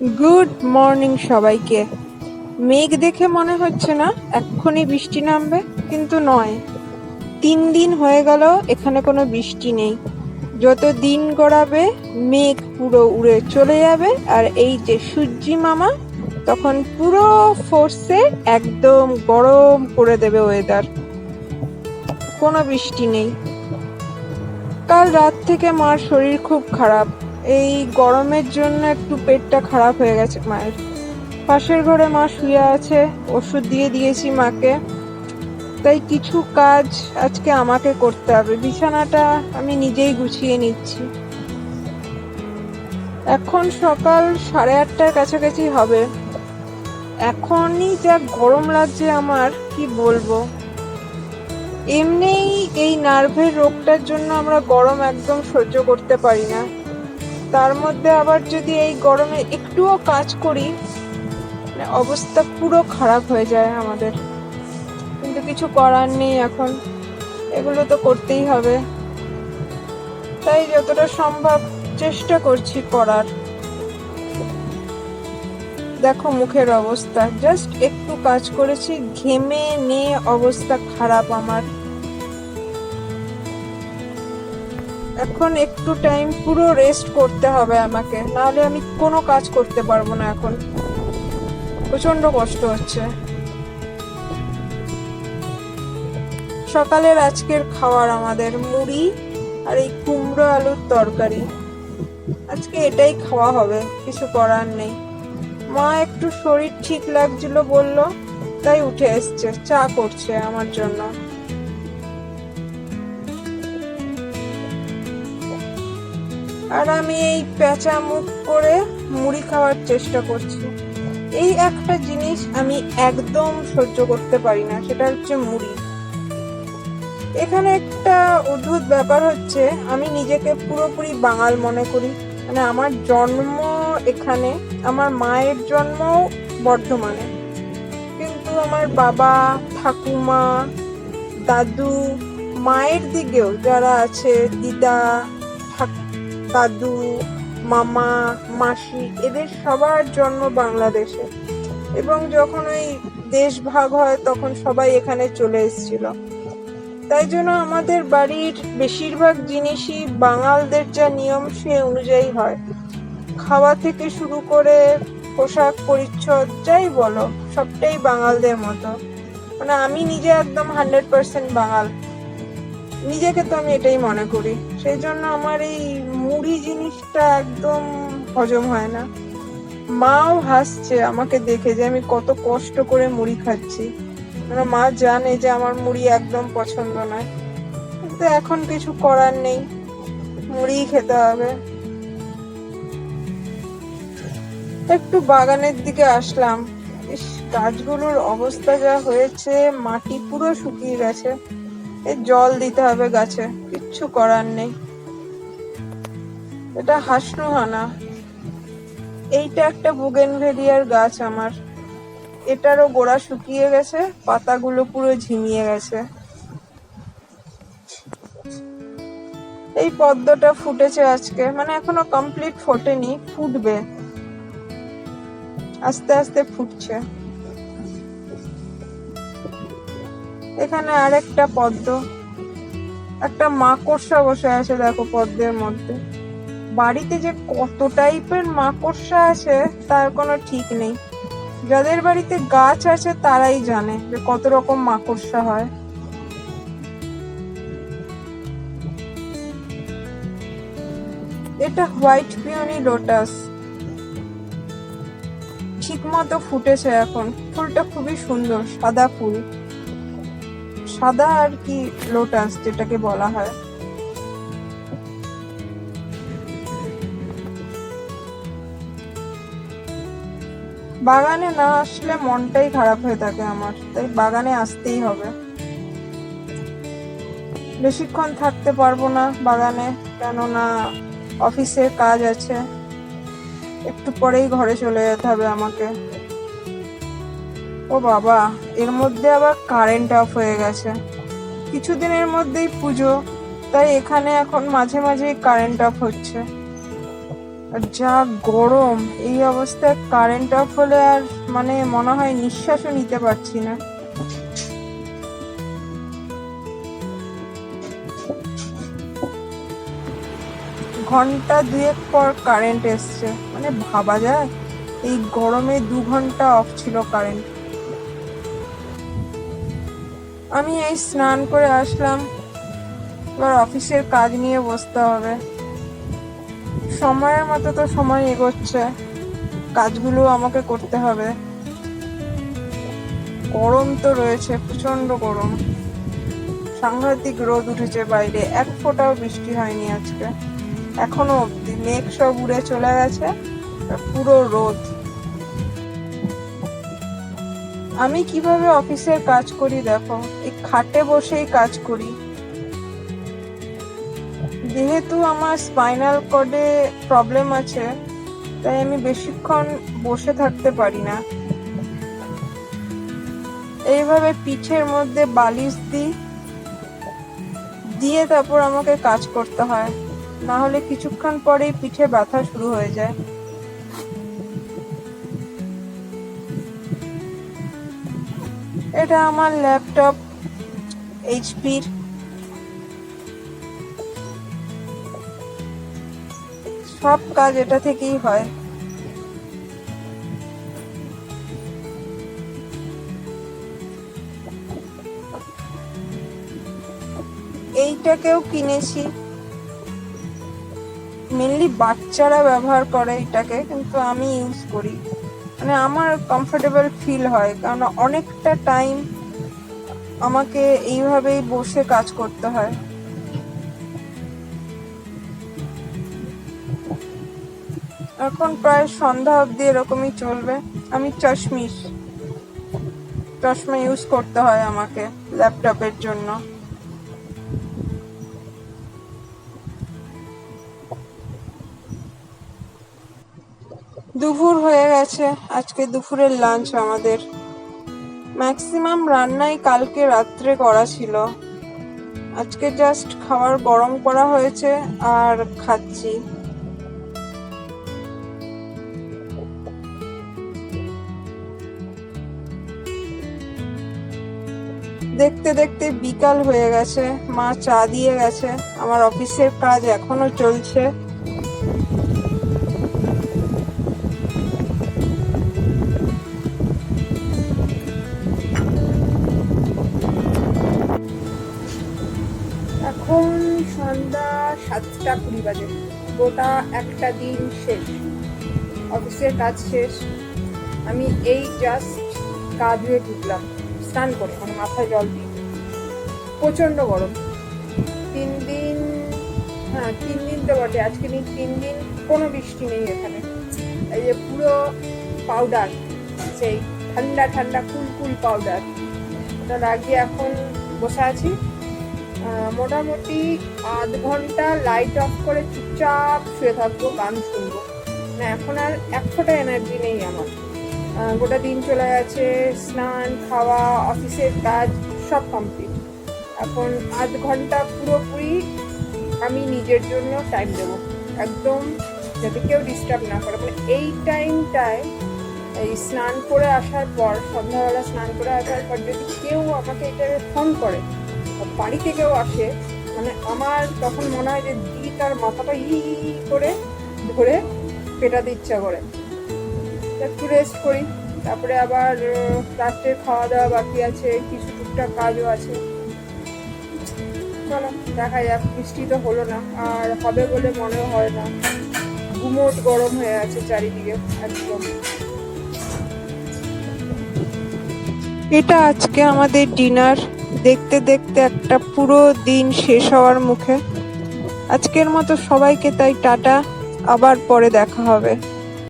Good morning সবাইকে। মেঘ দেখে মনে হচ্ছে না এক্ষুনি বৃষ্টি নামবে, কিন্তু নয়। তিন দিন হয়ে গেল, এখানে কোনো বৃষ্টি নেই। যত দিন গড়াবে, মেঘ পুরো উড়ে চলে যাবে, আর এই যে সূর্যি মামা, তখন পুরো ফোর্সে একদম গরম করে দেবে ওয়েদার কোনো বৃষ্টি নেই। কাল রাত থেকে মার শরীর খুব খারাপ। এই গরমের জন্য একটু পেটটা খারাপ হয়ে গেছে মায়ের। পাশের ঘরে মা শুয়ে আছে, ওষুধ দিয়ে দিয়েছি মাকে। তাই কিছু কাজ আজকে আমাকে করতে হবে। বিছানাটা আমি নিজেই গুছিয়ে নিচ্ছি। এখন সকাল সাড়ে আটটার কাছাকাছি হবে। এখনই যা গরম লাগছে আমার, কি বলব? এমনিই এই নার্ভের রোগটার জন্য আমরা গরম একদম সহ্য করতে পারি না। তার মধ্যে আবার যদি এই গরমে একটুও কাজ করি মানে অবস্থা পুরো খারাপ হয়ে যায় আমাদের। কিন্তু কিছু করার নেই এখন। এগুলো তো করতেই হবে। তাই যতটা সম্ভব চেষ্টা করছি করার। দেখো মুখের অবস্থা। জাস্ট একটু কাজ করেছি, ঘেমে নিয়ে অবস্থা খারাপ আমার। এখন একটু টাইম পুরো রেস্ট করতে হবে আমাকে। নাহলে আমি কোনো কাজ করতে পারব না এখন। প্রচণ্ড কষ্ট হচ্ছে। সকালের আজকের খাবার আমাদের মুড়ি আর এই কুমড়ো আলুর তরকারি। আজকে এটাই খাওয়া হবে, কিছু করার নেই। মা একটু শরীর ঠিক লাগছিল বলল, তাই উঠে এসছে, চা করছে আমার জন্য। আর আমি এই পেঁচা মুখ করে মুড়ি খাওয়ার চেষ্টা করছি। এই একটা জিনিস আমি একদম সহ্য করতে পারি না, সেটা হচ্ছে মুড়ি। এখানে একটা অদ্ভুত ব্যাপার হচ্ছে, আমি নিজেকে পুরোপুরি বাঙাল মনে করি। মানে আমার জন্ম এখানে, আমার মায়ের জন্ম বর্ধমানে। কিন্তু আমার বাবা, ঠাকুমা, দাদু, মায়ের দিকেও যারা আছে, দিদা দাদু, মামা, মাসি, এদের সবার জন্ম বাংলাদেশে। এবং যখন ওই দেশ ভাগ হয়, তখন সবাই এখানে চলে এসেছিল। তাই জন্য আমাদের বাড়ির বেশিরভাগ জিনিসই বাঙালদের যা নিয়ম, সে অনুযায়ী হয়। খাওয়া থেকে শুরু করে পোশাক পরিচ্ছদ, যাই বলো, সবটাই বাঙালদের মতো। মানে আমি নিজে একদম হান্ড্রেড পার্সেন্ট বাঙাল। নিজেকে তো আমি এটাই মনে করি। সেই জন্য আমার এই মুড়ি জিনিসটা একদম হজম হয় না। মাও হাসছে আমাকে দেখে যে আমি কত কষ্ট করে মুড়ি খাচ্ছি। মানে মা জানে যে আমার মুড়ি একদম পছন্দ নয়। কিন্তু এখন কিছু করার নেই, মুড়ি খেতে হবে। একটু বাগানের দিকে আসলাম। গাছগুলোর অবস্থা যা হয়েছে, মাটি পুরো শুকিয়ে গেছে। এ জল দিতে হবে গাছে, কিচ্ছু করার নেই। এটা হাসনুহানা। এইটা একটা বুগেনভেলিয়ার গাছ আমার। এটারও গোড়া শুকিয়ে গেছে, পাতাগুলো পুরো ঝিমিয়ে গেছে। এই পদ্মটা ফুটেছে আজকে মানে এখনও কমপ্লিট ফোটেনি, ফুটবে। আস্তে আস্তে ফুটছে। এখানে আরেকটা পদ্ম। একটা মাকড়সা বসে আছে দেখো পদ্মের মধ্যে। বাড়িতে যে কত টাইপের মাকড়সা আছে, তার কোনো ঠিক নেই। যাদের বাড়িতে গাছ আছে, তারাই জানে যে কত রকম মাকড়সা হয়। এটা হোয়াইট পিওনি লোটাস। ঠিক মতো ফুটেছে এখন। ফুলটা খুবই সুন্দর, সাদা ফুল। সাদা আর কি লোটাস যেটাকে বলা হয়। বাগানে না আসলে মনটাই খারাপ হয়ে থাকে আমার, তাই বাগানে আসতেই হবে। বেশিক্ষণ থাকতে পারব না বাগানে, কেননা অফিসের কাজ আছে। একটু পরেই ঘরে চলে যেতে হবে আমাকে। ও বাবা, এর মধ্যে আবার কারেন্ট অফ হয়ে গেছে। কিছুদিনের মধ্যেই পুজো, তাই এখানে এখন মাঝে মাঝেই কারেন্ট অফ হচ্ছে। আর যা গরম, এই অবস্থায় কারেন্ট অফ হলে আর মানে মনে হয় নিঃশ্বাসও নিতে পারছি না। ঘণ্টা দুয়েক পর কারেন্ট এসছে। মানে ভাবা যায়, এই গরমে দু ঘণ্টা অফ ছিল কারেন্ট আমি এই স্নান করে আসলাম। এবার অফিসের কাজ নিয়ে বসতে হবে। সময়ের মতো তো সময় এগোচ্ছে। কাজগুলো আমাকে করতে হবে। গরম তো রয়েছে প্রচণ্ড গরম। সাংঘাতিক রোদ উঠেছে বাইরে। এক ফোঁটাও বৃষ্টি হয়নি আজকে। এখনও অব্দি মেঘ সব উড়ে চলে গেছে। পুরো রোদ। আমি কীভাবে অফিসের কাজ করি দেখো? এই খাটে বসেই কাজ করি। যেহেতু আমার স্পাইনাল কর্ডে প্রবলেম আছে, তাই আমি বেশিক্ষণ বসে থাকতে পারি না। এইভাবে পিঠের মধ্যে বালিশ দিই, দিয়ে তারপর আমাকে কাজ করতে হয়। না হলে কিছুক্ষণ পরেই পিঠে ব্যথা শুরু হয়ে যায়। এটা আমার ল্যাপটপ, এইচপির। সব কাজ এটা থেকেই হয়। এইটাকেও কিনেছি। মেনলি বাচ্চারা ব্যবহার করে এটাকে, কিন্তু আমি ইউজ করি। মানে আমার কমফোর্টেবল ফিল হয়, কারণ অনেকটা টাইম আমাকে এইভাবেই বসে কাজ করতে হয়। এখন প্রায় সন্ধ্যা অবধি এরকমই চলবে। আমি চশমিশ চশমা ইউজ করতে হয় আমাকে ল্যাপটপের জন্য। দুপুর হয়ে গেছে। আজকে দুপুরের লাঞ্চ আমাদের। ম্যাক্সিমাম রান্নাই কালকে রাত্রে করা ছিল। আজকে জাস্ট খাবার গরম করা হয়েছে আর খাচ্ছি। দেখতে দেখতে বিকাল হয়ে গেছে। মা চা দিয়ে গেছে। আমার অফিসের কাজ এখনও চলছে। সাতটা কুড়ি বাজে। গোটা একটা দিন শেষ। অফিসের কাজ শেষ। আমি এই জাস্ট কাজ হয়ে ঢুকলাম, স্নান করে মানে মাথায় জল দিই প্রচণ্ড গরম। তিন দিন হ্যাঁ তিন দিন তো বটে। আজকে নিয়ে তিন দিন কোনো বৃষ্টি নেই এখানে। এই যে পুরো পাউডার সেই ঠান্ডা ঠান্ডা কুল কুল পাউডার ওটা লাগিয়ে এখন বসে আছি। মোটামুটি আধ ঘণ্টা লাইট অফ করে চুপচাপ শুয়ে থাকব, গান শুনব। না, এখন আর এক ফোঁটা এনার্জি নেই আমার। গোটা দিন চলে গেছে, স্নান, খাওয়া, অফিসের কাজ সব কমপ্লিট এখন আধ ঘণ্টা পুরোপুরি আমি নিজের জন্য টাইম দেবো। একদম যাতে কেউ ডিস্টার্ব না করে। মানে এই টাইমটায় এই স্নান করে আসার পর, সন্ধ্যাবেলা স্নান করে আসার পর যদি কেউ আমাকে এটা ফোন করে বা থেকেও আসে। মানে আমার তখন মনে হয় যে দিদি তার মাথাটা ই করে ধরে পেটাতে ইচ্ছা করে। একটু রেস্ট করি, তারপরে আবার রাত্রে খাওয়া দাওয়া বাকি আছে, কিছু টুকটাক কাজও আছে। চলো, দেখা যাক, বৃষ্টি তো হলো না, আর হবে বলে মনেও হয় না। ঘুমোট গরম হয়ে আছে চারিদিকে, একদম। এটা আজকে আমাদের ডিনার দেখতে দেখতে একটা পুরো দিন শেষ হওয়ার মুখে। আজকের মতো সবাইকে তাই টাটা, আবার পরে দেখা হবে।